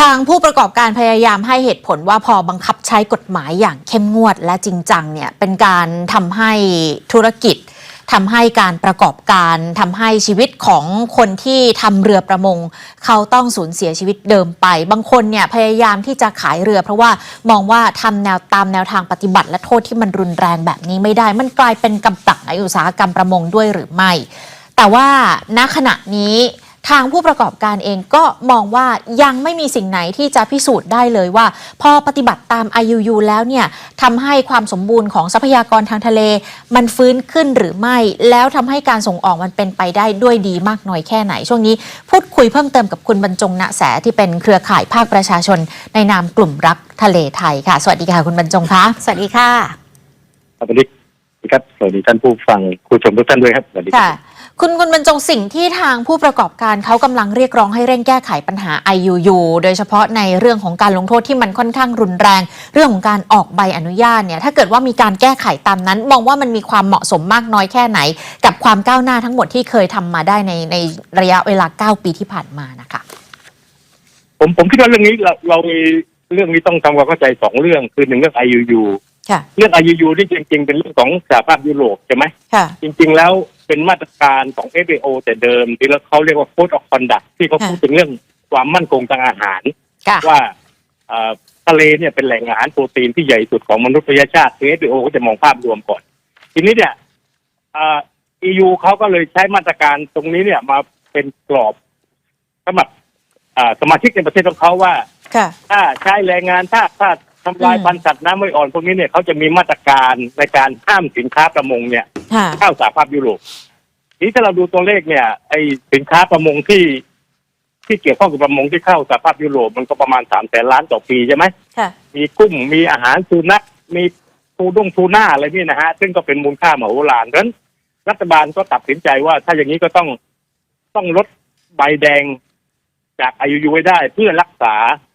ทางผู้ประกอบการพยายามให้เหตุผลว่าพอบังคับใช้กฎหมายอย่างเข้มงวดและจริงจังเนี่ยเป็นการทำให้ธุรกิจทำให้การประกอบการทำให้ชีวิตของคนที่ทำเรือประมง เขาต้องสูญเสียชีวิตเดิมไป บางคนเนี่ยพยายามที่จะขายเรือ เพราะว่ามองว่าทำแนวตามแนวทางปฏิบัติ และโทษที่มันรุนแรงแบบนี้ไม่ได้ มันกลายเป็นกำตักในอุตสาหกรรมประมงด้วยหรือไม่ แต่ว่าณขณะนี้ ทางผู้ประกอบการเองก็มองว่ายังไม่มีสิ่งไหนที่จะพิสูจน์ได้เลยว่า พอปฏิบัติตาม IUU แล้วเนี่ยทำให้ความสมบูรณ์ของทรัพยากรทางทะเล มันฟื้นขึ้นหรือไม่ แล้วทำให้การส่งออกมันเป็นไปได้ด้วยดีมากน้อยแค่ไหน ช่วงนี้พูดคุยเพิ่มเติมกับคุณบรรจงณแสที่เป็นเครือข่ายภาคประชาชน ในนามกลุ่มรักทะเลไทยค่ะ สวัสดีค่ะคุณบรรจงคะสวัสดีค่ะสวัสดีครับสวัสดีท่านผู้ฟังผู้ชมทุกท่านด้วยครับสวัสดีคค่ะรับ คุณคุณบรรจงสิ่งที่ทางผู้ประกอบการเขากำลังเรียกร้องให้เร่งแก้ไขปัญหา IUU โดยเฉพาะในเรื่องของการลงโทษที่มันค่อนข้างรุนแรง เรื่องของการออกใบอนุญาตเนี่ยถ้าเกิดว่ามีการแก้ไขตามนั้น มองว่ามันมีความเหมาะสมมากน้อยแค่ไหน กับความก้าวหน้าทั้งหมดที่เคยทำมาได้ในในระยะเวลา 9 ปีที่ผ่านมานะคะ ผมผมคิดว่าเรื่องนี้เราเรามีเรื่องนี้ต้องทำความเข้าใจสองเรื่องคือหนึ่งเรื่อง IUU ค่ะเรื่อง IUU นี่จริง ๆ เป็นเรื่องของสหภาพยุโรปใช่ไหมค่ะจริง ๆ แล้ว เป็นมาตรการของ FAO แต่เดิม ที่เขาเรียกว่า Code of Conduct ที่เขาค่ะพูดถึงเรื่องความมั่นคงทางอาหาร ค่ะ ว่าเอ่อทะเลเนี่ยเป็นแหล่งอาหารโปรตีนที่ใหญ่สุดของมนุษยชาติคือ FAO ก็จะมองภาพรวมก่อน ทีนี้เนี่ยเอ่อ EU เขาก็เลยใช้มาตรการตรงนี้เนี่ยมาเป็นกรอบสำหรับอ่าสมาชิกในประเทศของเขาว่า ค่ะ ถ้าใช้แรงงานถ้าถ้า ทำลายอืมพันธุ์สัตว์น้ำไม่อ่อนพวกนี้เนี่ยเขาจะมีมาตรการในการห้ามสินค้าประมงเนี่ยค่ะ เข้าสหภาพยุโรปทีนี้ถ้าเราดูตัวเลขเนี่ย ไอสินค้าประมงที่ ที่เกี่ยวข้องกับประมงที่เข้าสหภาพยุโรปมันก็ประมาณสามแสนล้านต่อปีใช่ไหม ค่ะ มีกุ้งมีอาหารสุนัขมีปูดงทูน่าอะไรนี่นะฮะ ซึ่งก็เป็นมูลค่ามโหฬารดังนั้น รัฐบาลก็ตัดสินใจว่า ถ้าอย่างนี้ก็ต้องต้องลดใบแดงจากอายุไว้ได้เพื่อรักษาอ่า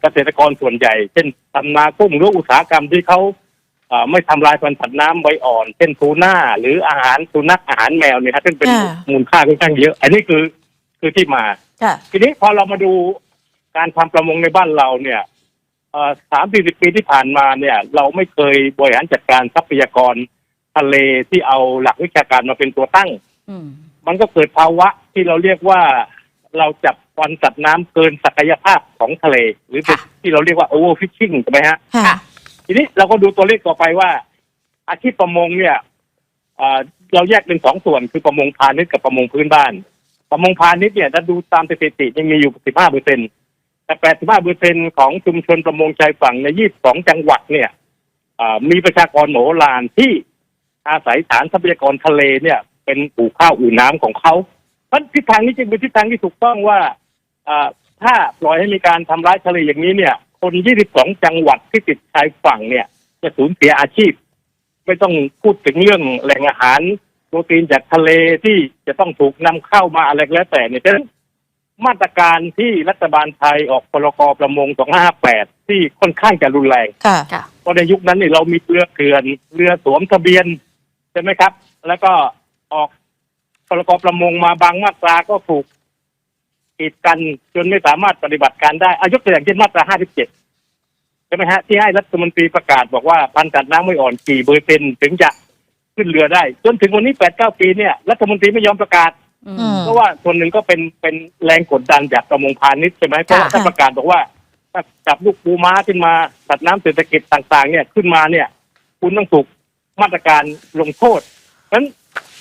เกษตรกรส่วนใหญ่ เช่นทำนากุ้งหรืออุตสาหกรรมที่เขาอ่าไม่ทำลายพันธุ์สัตว์น้ำไว้อ่อน เช่นทูน่า หรืออาหารสุนัขอาหารแมวเนี่ยครับซึ่งเป็นค่ะมูลค่าค่อนข้างเยอะ อันนี้คือคือที่มาค่ะทีนี้พอเรามาดูการทำประมงในบ้านเราเนี่ยสามสี่สิบปีที่ผ่านมาเนี่ย เราไม่เคยบริหารจัดการทรัพยากรทะเลที่เอาหลักวิชาการมาเป็นตัวตั้งอืมมันก็เกิดภาวะที่เราเรียกว่า เราจับฟันสัตว์น้ำเกินศักยภาพของทะเล หรือเป็นค่ะที่เราเรียกว่า overfishing ใช่ไหมฮะค่ะทีนี้เราก็ดูตัวเลขต่อไปว่า อาชีพประมงเนี่ยเอ่อเราแยกเป็นสองส่วนคือประมงพาณิชย์กับประมงพื้นบ้าน ประมงพาณิชย์เนี่ยถ้าดูตามสถิติยังมีอยู่ 15เปอร์เซ็นแต่ 85เปอร์เซ็นของชุมชนประมงชายฝั่งใน 22 จังหวัดเนี่ยเอ่อมีประชากรโหมโหลานที่อาศัยฐานทรัพยากรทะเลเนี่ย เป็นอู่ข้าวอู่น้ำของเขา เพราะทิศทางนี้จึงเป็นทิศทางที่ถูกต้องว่าเอ่อถ้าปล่อยให้มีการทำร้ายทะเลอย่างนี้เนี่ย คน 22 จังหวัดที่ติดชายฝั่งเนี่ย จะสูญเสียอาชีพ ไม่ต้องพูดถึงเรื่องแหล่งอาหารโปรตีนจากทะเลที่จะต้องถูกนำเข้ามาอะไรก็แล้วแต่เนี่ยฉะนั้นมาตรการที่รัฐบาลไทยออกพรกประมง 2558 ที่ค่อนข้างจะรุนแรงค่ะค่ะเพราะในยุคนั้นเนี่ยเรามีเรือเกลือนเรือสวมทะเบียนใช่ไหมครับ แล้วก็ออก พรกประมงมาบางมาตราก็ถูกกีดกันจนไม่สามารถปฏิบัติการได้อายกตัวอย่างเช่นมาตรา 57 ใช่ไหมฮะ ที่ให้รัฐมนตรีประกาศบอกว่าพันธุ์สัตว์น้ำไม่อ่อนกี่เปอร์เซ็นต์ถึงจะขึ้นเรือได้ จนถึงวันนี้ 8-9 ปีเนี่ย รัฐมนตรีไม่ยอมประกาศอือืมมเพราะว่าส่วนหนึ่งก็เป็นเป็นแรงกดดันจากประมงพาณิชย์ใช่ไหมเพราะว่าค่ะถ้าประกาศบอกว่าถ้าจับลูกปูม้าขึ้นมาสัตว์น้ำเศรษฐกิจต่าง ๆ เนี่ยขึ้นมาเนี่ย คุณต้องถูกมาตรการลงโทษเพราะฉะนั้น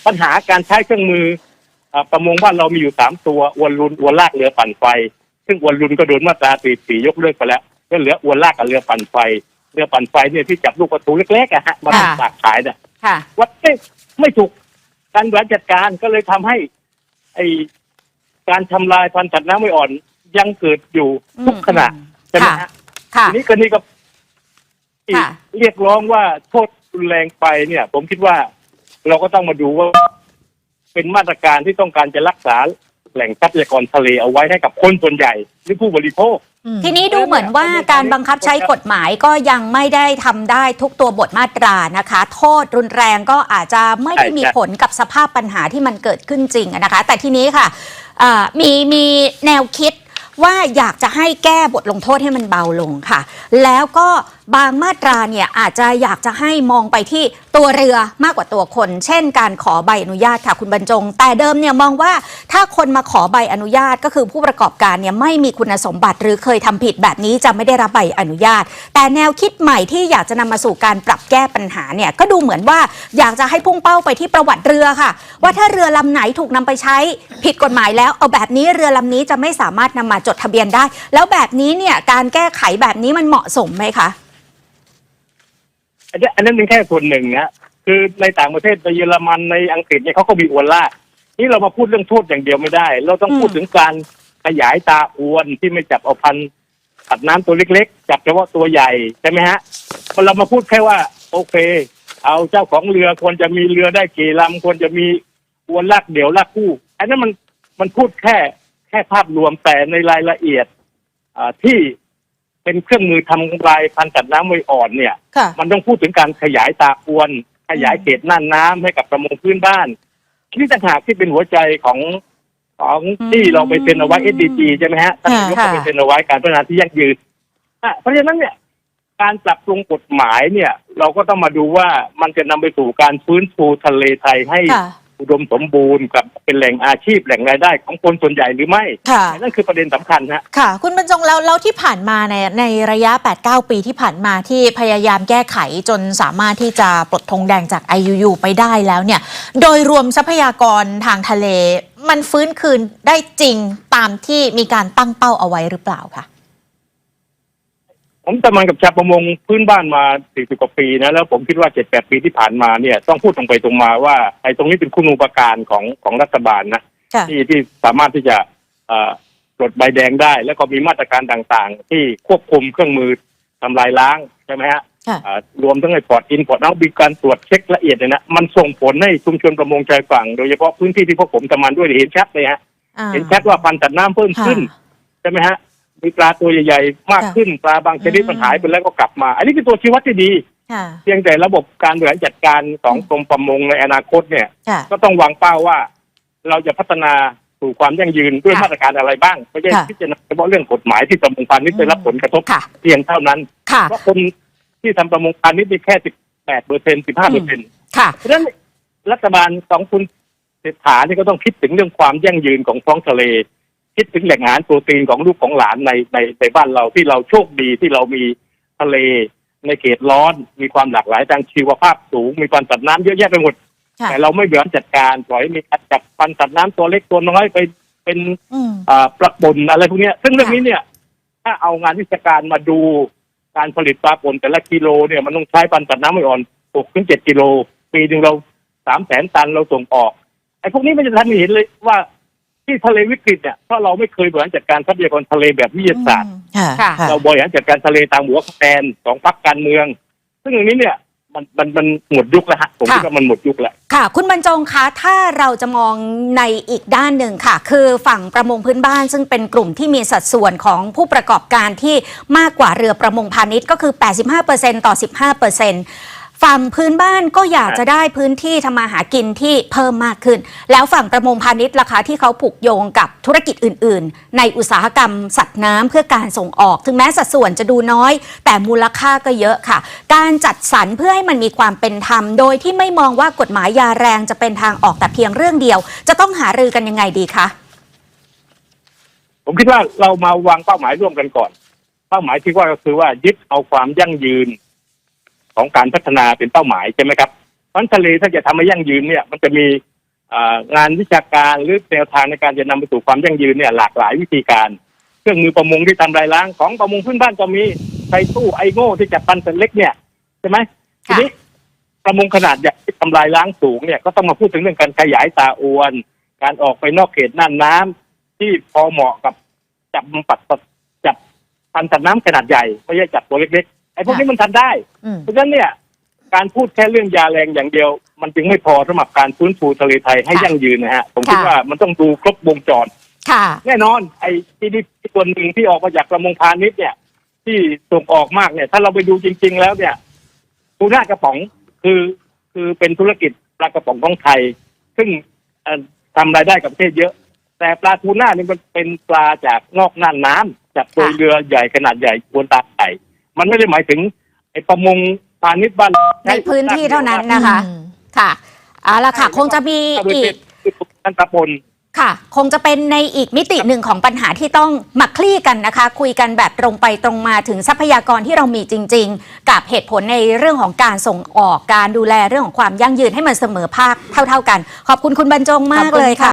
ปัญหาการใช้เครื่องมือเอ่อประมงบ้านเรามีอยู่สามตัวอวนลุนอวนลากเรือปั่นไฟ ซึ่งอวนลุนก็โดนมาตราตีสียกเลิกไปแล้วก็เหลืออวนลากกับเรือปั่นไฟ เรือปั่นไฟเนี่ยที่จับลูกประตูเล็กๆอะฮะมาค่ะฝากขายเนี่ยค่ะวัดเอ๊ะไม่ถูกการบริหารจัดการก็เลยทำให้ ไอการทำลายพันธุ์สัตว์น้ำไม่อ่อนยังเกิดอยู่ทุกขณะใช่ไหมฮะค่ะทีนี้ก็นี่ก็ที่ค่ะเรียกร้องว่าโทษรุนแรงไปเนี่ย ผมคิดว่า เราก็ต้องมาดูว่า เป็นมาตรการที่ต้องการจะรักษาแหล่งทรัพยากรทะเลเอาไว้ให้กับคนส่วนใหญ่หรือผู้บริโภคอืมทีนี้ดูเหมือนว่าการบังคับใช้กฎหมายก็ยังไม่ได้ทำได้ทุกตัวบทมาตรานะคะ โทษรุนแรงก็อาจจะไม่ได้ใช่มีใช่ผลกับสภาพปัญหาที่มันเกิดขึ้นจริงอะนะคะ แต่ทีนี้ค่ะอ่ามีมีแนวคิดว่าอยากจะให้แก้บทลงโทษให้มันเบาลงค่ะ แล้วก็ บางมาตราเนี่ยอาจจะอยากจะให้มองไปที่ตัวเรือมากกว่าตัวคน เช่น การขอใบอนุญาตค่ะคุณบรรจง แต่เดิมเนี่ยมองว่าถ้าคนมาขอใบอนุญาตก็คือผู้ประกอบการเนี่ยไม่มีคุณสมบัติ หรือเคยทำผิดแบบนี้จะไม่ได้รับใบอนุญาต แต่แนวคิดใหม่ที่อยากจะนำมาสู่การปรับแก้ปัญหาเนี่ยก็ดูเหมือนว่าอยากจะให้พุ่งเป้าไปที่ประวัติเรือค่ะ ว่าถ้าเรือลำไหนถูกนำไปใช้ผิดกฎหมายแล้ว เอาแบบนี้เรือลำนี้จะไม่สามารถนำมาจดทะเบียนได้ แล้วแบบนี้เนี่ยการแก้ไขแบบนี้มันเหมาะสมไหมคะ อันนี้อันนั้นเป็นแค่ส่วนหนึ่งนะคือในต่างประเทศในเยอรมันในอังกฤษเนี่ยเขาก็มีอวนลากนี่เรามาพูดเรื่องโทษอย่างเดียวไม่ได้ เราต้องพูดถึงการขยายตาอวนที่ไม่จับเอาพันธุ์สัตว์น้ำตัวเล็กๆ จับเฉพาะตัวใหญ่ใช่ไหมฮะพอเรามาพูดแค่ว่า โอเค เอาเจ้าของเรือควรจะมีเรือได้กี่ลำควรจะมีอวนลากเดี่ยวลากคู่ อันนั้นมันมันพูดแค่แค่ภาพรวมแต่ในรายละเอียดอ่าที่ เป็นเครื่องมือทำลายพันธุ์สัตว์น้ำไว้อ่อนเนี่ย ค่ะมันต้องพูดถึงการขยายตาอวน ขยายเขตน่านน้ำให้กับประมงพื้นบ้านนี่ต่างหากที่เป็นหัวใจของของอืมที่เราไปเซ็นเอาไว้ SDG ใช่ไหมฮะท่านนายกค่ะก็ไปเซ็นเอาไว้การพัฒนาที่ยั่งยืนอะเพราะฉะนั้นเนี่ย การปรับปรุงกฎหมายเนี่ย เราก็ต้องมาดูว่ามันจะนำไปสู่การฟื้นฟูทะเลไทยให้ ค่ะ อุดมสมบูรณ์กับเป็นแหล่งอาชีพแหล่งรายได้ของคนส่วนใหญ่หรือไม่ค่ะ นั่นคือประเด็นสำคัญฮะ ค่ะ คุณบรรจงแล้วแล้วที่ผ่านมาในในระยะ 8-9 ปีที่ผ่านมาที่พยายามแก้ไขจนสามารถที่จะปลดธงแดงจาก IUU ไปได้แล้วเนี่ย โดยรวมทรัพยากรทางทะเล มันฟื้นคืนได้จริงตามที่มีการตั้งเป้าเอาไว้หรือเปล่าคะ ผมทำงานกับชาวประมงพื้นบ้านมา40กว่าปีนะแล้วผมคิดว่า7-8ปีที่ผ่านมาเนี่ยต้องพูดตรงไปตรงมาว่าไอ้ตรงนี้เป็นคุณูปการของของรัฐบาลนะค่ะ ที่ที่สามารถที่จะเอ่อปลดใบแดงได้ แล้วก็มีมาตรการต่างๆ ที่ควบคุมเครื่องมือทำลายล้างใช่ไหมฮะค่ะ อ่ารวมทั้งไอ้พอร์ตอินพอร์ตเอามีการตรวจเช็คละเอียดเลยนะมันส่งผลให้ชุมชนประมงชายฝั่งโดยเฉพาะพื้นที่ที่พวกผมทำงานด้วยเห็นชัดเลยฮะอ่า เห็นชัดว่าพันธุ์สัตว์น้ำเพิ่มขึ้น ค่ะ ใช่ไหมฮะ มีปลาตัวใหญ่ๆมากค่ะขึ้นปลาบางชนิดอืมมันหายไปแล้วก็กลับมา อันนี้เป็นตัวชี้วัดที่ดีค่ะเพียงแต่ระบบการบริหารจัดการของกรมประมงในอนาคตเนี่ยค่ะก็ต้องวางเป้าว่า เราจะพัฒนาสู่ความยั่งยืนด้วยค่ะมาตรการอะไรบ้างไม่ใช่ค่ะพิจารณาเฉพาะเรื่องกฎหมายที่ประมงพาณิชย์ได้รับผลกระทบค่ะเพียงเท่านั้นค่ะเพราะคนที่ทำประมงพาณิชย์นี่แค่18เปอร์เซ็นต์15เปอร์เซ็นต์ค่ะเพราะฉะนั้นรัฐบาลของคุณเศรษฐานี่ก็ต้องคิดถึงเรื่องความยั่งยืนของท้องทะเล คิดถึงแหล่งอาหารโปรตีนของลูกของหลานในในในบ้านเราที่เราโชคดีที่เรามีทะเลในเขตร้อน มีความหลากหลายทางชีวภาพสูง มีความสัตว์น้ำเยอะแยะไปหมดค่ะแต่เราไม่บริหารจัดการปล่อยให้มีการจับปันสัตว์น้ำตัวเล็กตัวน้อยไปเป็นอืมอ่าประปนอะไรพวกเนี้ยซึ่งเรื่องค่ะนี้เนี่ย ถ้าเอางานวิชาการมาดูการผลิตปลาปนแต่ละกิโลเนี่ยมันต้องใช้ปันสัตว์น้ำไม่อ่อนหกถึงเจ็ดกิโล ปีหนึ่งเราสามแสนตันเราส่งออกไอ้พวกนี้มันจะทันเห็นเลยว่า ที่ทะเลวิกฤตเนี่ยเพราะเราไม่เคยบริหารจัดการทรัพยากรทะเลแบบวิทยาศาสตร์ค่ะค่ะค่ะ เราบริหารจัดการทะเลตามหัวคะแนนของพรรคการเมือง ซึ่งอย่างนี้เนี่ยมันมันมันหมดยุคแล้วฮะผมคิดค่ะว่ามันหมดยุคแล้ว ค่ะ คุณบรรจงคะ ถ้าเราจะมองในอีกด้านหนึ่งค่ะ คือฝั่งประมงพื้นบ้าน ซึ่งเป็นกลุ่มที่มีสัดส่วนของผู้ประกอบการที่มากกว่าเรือประมงพาณิชย์ก็คือ 85%ต่อ 15% ฝั่งพื้นบ้านก็อยากจะได้พื้นที่ทำมาหากินที่เพิ่มมากขึ้น แล้วฝั่งประมงพาณิชย์ล่ะคะที่เขาผูกโยงกับธุรกิจอื่น ๆ ในอุตสาหกรรมสัตว์น้ำเพื่อการส่งออก ถึงแม้สัดส่วนจะดูน้อย แต่มูลค่าก็เยอะค่ะ การจัดสรรเพื่อให้มันมีความเป็นธรรม โดยที่ไม่มองว่ากฎหมายยาแรงจะเป็นทางออกแต่เพียงเรื่องเดียว จะต้องหารือกันยังไงดีคะผมคิดว่าเรามาวางเป้าหมายร่วมกันก่อน เป้าหมายที่ว่าก็คือว่ายึดเอาความยั่งยืน ของการพัฒนาเป็นเป้าหมายใช่ไหมครับเพราะฉะนั้นทะเลถ้าจะทำให้ยั่งยืนเนี่ย มันจะมีอ่างานวิชาการหรือแนวทางในการจะนำไปสู่ความยั่งยืนเนี่ยหลากหลายวิธีการ เครื่องมือประมงที่ทำลายล้างของประมงพื้นบ้านก็มีไทตู้ไอโง่ที่จับปันสันเล็กเนี่ยใช่ไหมทีค่ะนี้ประมงขนาดใหญ่ที่ทำลายล้างสูงเนี่ยก็ต้องมาพูดถึงเรื่องการขยายตาอวน การออกไปนอกเขตน่านน้ำที่พอเหมาะกับจับปัดจับพันสัตว์น้ำขนาดใหญ่ไม่ใช่จับตัวเล็กๆ ไอ้พวกนี้มันทำได้อืมเพราะฉะนั้นเนี่ย การพูดแค่เรื่องยาแรงอย่างเดียว มันจึงไม่พอสำหรับการฟื้นฟูทะเลไทยให้ค่ะยั่งยืนนะฮะผมคิดค่ะว่ามันต้องดูครบวงจรค่ะแน่นอนไอ้ที่นี่ส่วนหนึ่งที่ออกมาจากประมงพาณิชย์เนี่ย ที่ส่งออกมากเนี่ย ถ้าเราไปดูจริง ๆ แล้วเนี่ยทูน่ากระป๋องคือคือเป็นธุรกิจปลากระป๋องของไทย ซึ่งเอ่อทำรายได้กับประเทศเยอะ แต่ปลาทูน่านี่มันเป็นปลาจากนอกน่านน้ำจากโดยค่ะเรือใหญ่ขนาดใหญ่บนตาไก่ มันไม่ได้หมายถึงไอ้ประมงพาณิชย์บ้านในพื้นที่เท่านั้นนะคะอืมค่ะเอาละค่ะ คงจะมีอีกท่านตะปนค่ะ คงจะเป็นในอีกมิติหนึ่งของปัญหาที่ต้องมาคลี่กันนะคะ คุยกันแบบตรงไปตรงมาถึงทรัพยากรที่เรามีจริง ๆ กับเหตุผลในเรื่องของการส่งออกการดูแลเรื่องของความยั่งยืนให้มันเสมอภาคเท่า ๆกัน ขอบคุณคุณบรรจงมากเลยค่ะ